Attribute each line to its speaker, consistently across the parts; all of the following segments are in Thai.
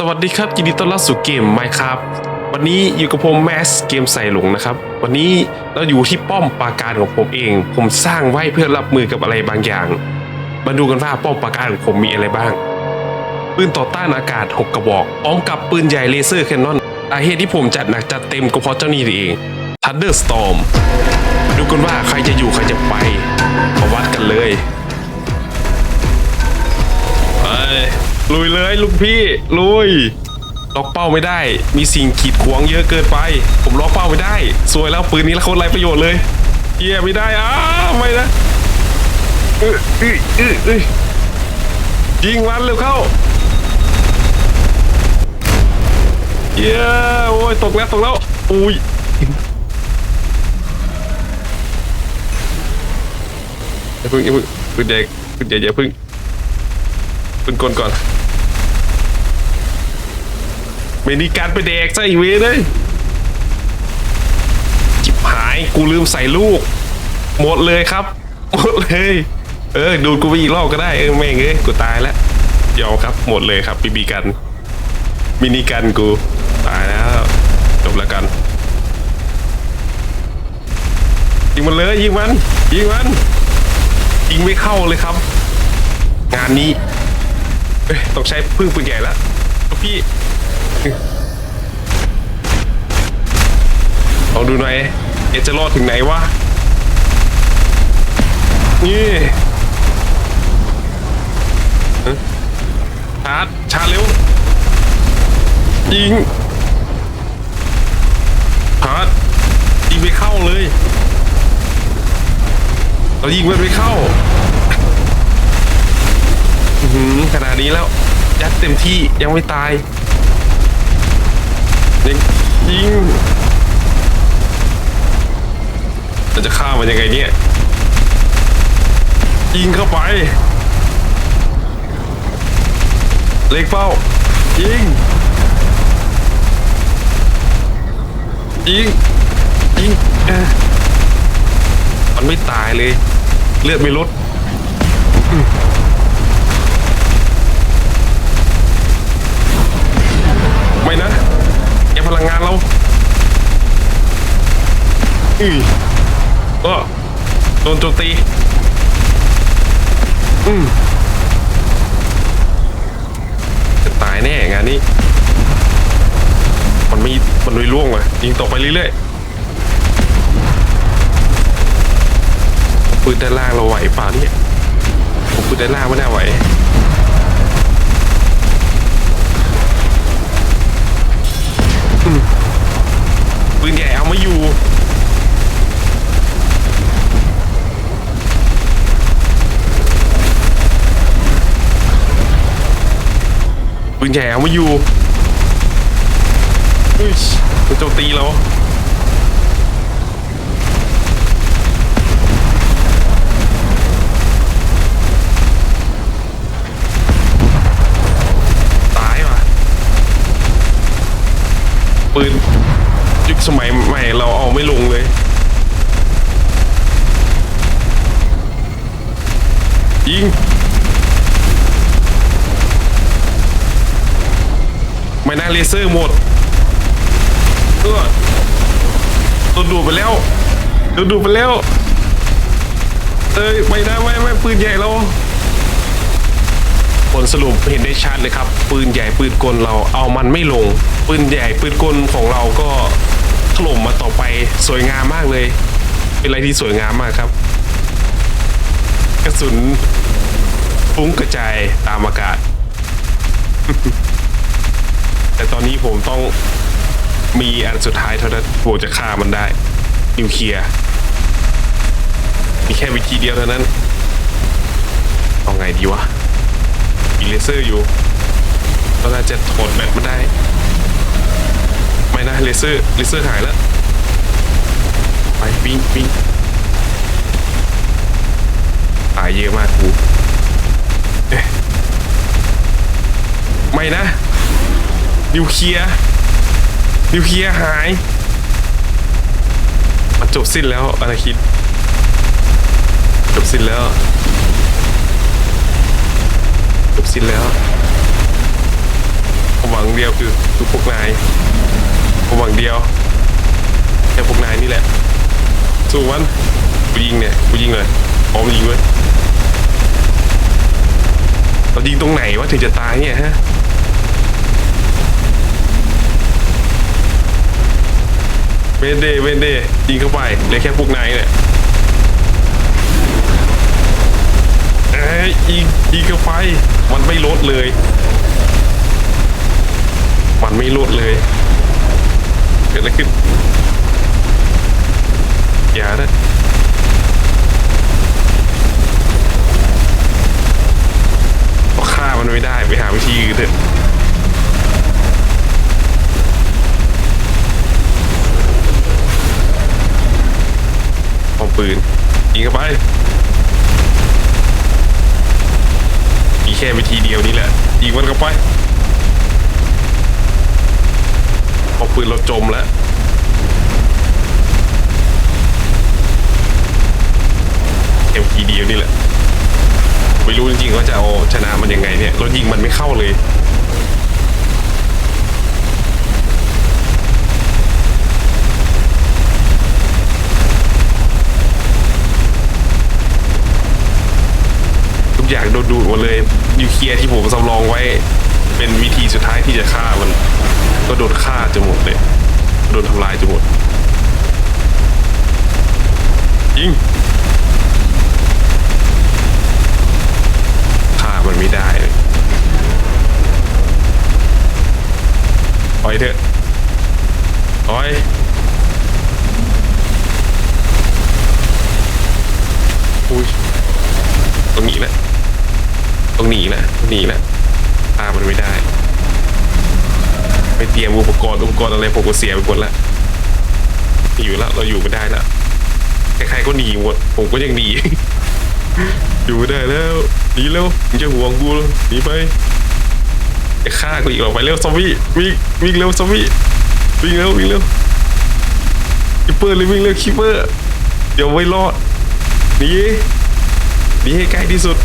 Speaker 1: สวัสดีครับยินดีต้อนรับสู่เกม Minecraft วันนี้อยู่กับผมแมสเกมใส่หลงนะครับ วันนี้เราอยู่ที่ป้อมปราการของผมเอง ผมสร้างไว้เพื่อรับมือกับอะไรบางอย่าง มาดูกันว่าป้อมปราการของผมมีอะไรบ้างปืนต่อต้านอากาศ 6 กระบอกพร้อมกับปืนใหญ่เลเซอร์แคนนอนสาเหตุที่ผมจัดหนักจัดเต็มก็เพราะเจ้านี่เอง Thunderstorm มาดูกันว่าใครจะอยู่ใครจะไปมาวัดกันเลยไป ลุยเลยลุงพี่ ลุย ล็อกเป้าไม่ได้ มีสิ่งขีดขวางเยอะเกินไป ผมล็อกเป้าไม่ได้ สวยแล้วปืนนี้ละคนไรประโยชน์เลยเฮียไม่ได้อ้าไม่นะเออเออเออเออยิงมันเร็วเข้าเย้โอ้ยตกแล้วตกแล้วอุ้ยอย่าพึ่งอย่าเพึ่งปืนใหญ่ปืนใหญ่อย่าพึ่งเป็นกลก่อน ม่มีการไปแดกซะอีเวยเลยจิบหายกูลืมใส่ลูก หมดเลยครับ หมดเลย เออ ดูดกูไปอีกรอบก็ได้ เออแม่งเอ้ยกูตายแล้วยอมครับ หมดเลยครับบีบีกัน มินิกันกู ตายแล้ว จบแล้วกัน ยิงมันเลยยิงมันยิงมันยิงไม่เข้าเลยครับ งานนี้ต้องใช้พึ่งปืนใหญ่แล้วพี่ ลองดูหน่อย เอจะรอดถึงไหนวะ นี่ฮะชาร์จชาร์จเร็วยิงชาร์จยิงไม่เข้าเลย เรายิงมันไม่เข้าอือหือขนาดนี้แล้วยัดเต็มที่ยังไม่ตาย ยังยิงเราจะฆ่ามันยังไงเนี่ยยิงเข้าไป เล็กเป้ายิงยิงยิงอ้อมันไม่ตายเลย เลือดไม่ลด อือกโดนโจมตีอืมจะตายแน่งานนี้ มันไม่มันไม่ล่วงว่ะยิงต่อไปเรื่อยๆปืนด้านล่างเราไหวเปล่าเนี่ยผมปืนด้านล่างไม่น่าไหวปืนใหญ่เอาไม่อยู่ ปืนแขมาอยู่อุ้ยมันโจมตีเราตายว่ะปืนยุคสมัยใหม่เราเอาไม่ลงเลย ยิง ไม่น่าเลเซอร์หมดเออโดนดูดไปแล้วโดนดูดไปแล้ว เอ้ยไม่ได้ไม่ไม่ปืนใหญ่เราผลสรุปเห็นได้ชัดเลยครับ ปืนใหญ่ปืนกลเราเอามันไม่ลง ปืนใหญ่ปืนกลของเราก็ถล่มมาต่อไปสวยงามมากเลย เป็นอะไรที่สวยงามมากครับ กระสุนฟุ้งกระจายตามอากาศ แต่ตอนนี้ผมต้องมีอันสุดท้ายเท่านั้นผมจะฆ่ามันได้นิวเคลียร์มีแค่วิธีเดียวเท่านั้นเอาไงดีวะมีเลเซอร์อยู่เราน่าจะถอดแบตมันได้ ไม่นะเลเซอร์เลเซอร์หายแล้วไปวิ่งวิ่งตายเยอะมากกูไม่นะ นิวเคลียร์นิวเคลียร์หาย มันจบสิ้นแล้วอะไรคิด จบสิ้นแล้ว จบสิ้นแล้วผมหวังเดียวคือคือพวกนายผมหวังเดียวแค่พวกนายนี่แหละสู้มันกูยิงเนี่ยกูยิงเลยพร้อมยิงเว้ยเรายิงตรงไหนวะถึงจะตายเนี่ยฮะ เวนเดย์เวนเดย์ยิงเข้าไปเหลือแค่พวกนายเนี่ยเอ้ยยิงยิงเข้าไป มันไม่ลดเลย มันไม่ลดเลย เกิดอะไรขึ้น อย่านะฆ่ามันไม่ได้ไปหาวิธีอื่นเถอะเอา ปืนยิงเข้าไป มีแค่วิธีเดียวนี้แหละยิงมันเข้าไปพอปืนเราจมแล้วแค่วิธีเดียวนี่แหละไม่รู้จริงๆว่าจะเอาชนะมันยังไงเนี่ยเรายิงมันไม่เข้าเลย อย่างโดนดูดหมดเลยยูเคลียที่ผมสำรองไว้ เป็นวิธีสุดท้ายที่จะฆ่ามัน ก็โดนฆ่าจะหมดเลย โดนทำลายจะหมดยิงฆ่ามันไม่ได้เลยปล่อยเถอะปล่อยอุ้ย ตรงนี้แหละ ตรงหนีแหละตรงหนีแหละตามมันไม่ได้ ไปเตรียมอุปกรณ์อุปกรณ์อะไรผมก็เสียไปหมดล้วหนีอยู่แล้วเราอยู่ไม่ได้แล้วใครๆก็หนีหมดผมก็ยังหนี อยู่ไม่ได้แล้วหนีแล้วมึงจะห่วงกูหรอหนีไปจะฆ่ากูอีกหรอไปเร็วซอมบี้วิ่งวิ่งเร็วซอมบี้วิ่งเร็ววิ่งเร็วคิปเปอร์เลยวิ่งเร็วคิปเปอร์เดี๋ยวไม่รอดหนีหนีให้ไกล้ที่สุด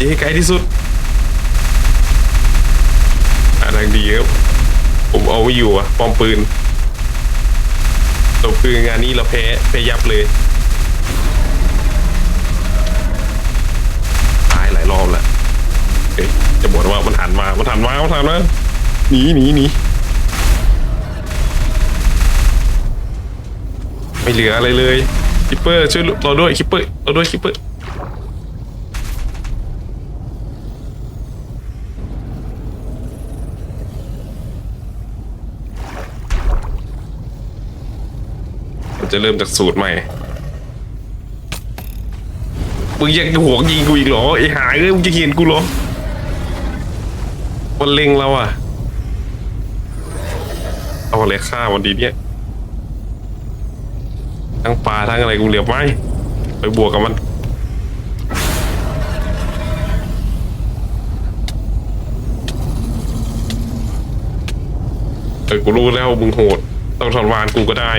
Speaker 1: หนีให้ไกลที่สุดอ่าทางดีครับ ผมเอาไม่อยู่อะป้อมปืนตบคืองานนี้เราแพ้แพ้ยับเลยตายหลายรอบแล้วเฮ้ยจะบอกว่ามันหันมา มันหันมา มันหันมาหนีหนีหนีไม่เหลืออะไรเลยคิปเปอร์ช่วยเราด้วยคิปเปอร์เราด้วยคิปเปอร์ จะเริ่มจากสูตรใหม่มึงยังหวงยิงกูอีกเหรอไอ้หายเอ้ยมึงจะเห็นกูเหรอมันเล็งเราอะเอาอะไรฆ่ามันดีเนี่ยทั้งปลาทั้งอะไรกูเหลือไหมไปบวกกับมันเออกูรู้แล้วมึงโหด ต้องทนวานกูก็ได้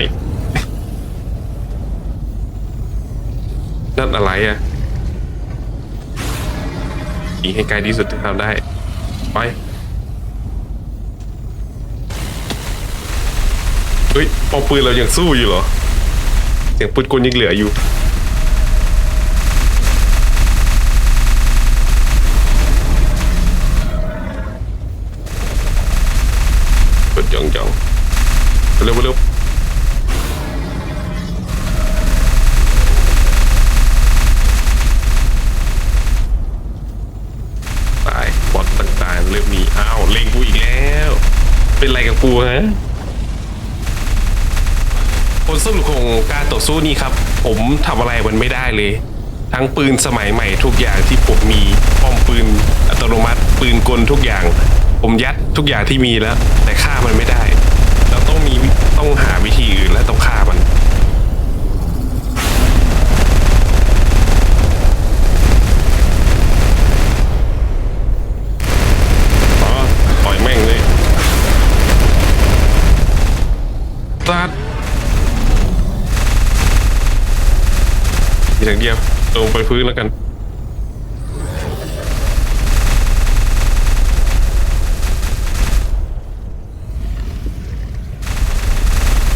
Speaker 1: นั่นอะไรอะยิงให้ไกลที่สุดที่ทำได้ ไปเฮ้ยปอปืนเรายังสู้อยู่เหรอ เสียงปืนกลยังเหลืออยู่เปิดจังจังเร็วเร็วตายบอดต่างๆเริ่มมีอ้าวเล็งกูอีกแล้ว เป็นไร กูฮะผลสรุปของการต่อสู้นี้ครับ ผมทำอะไรมันไม่ได้เลย ทั้งปืนสมัยใหม่ทุกอย่างที่ผมมีป้อมปืนอัตโนมัติ ปืนกลทุกอย่าง ผมยัดทุกอย่างที่มีแล้ว แต่ฆ่ามันไม่ได้ เราต้องมีต้องหาวิธีอื่นและต้องฆ่ามัน อ๋อปล่อยแม่งเลยตัด อย่างเดียวลงไปพื้นแล้วกัน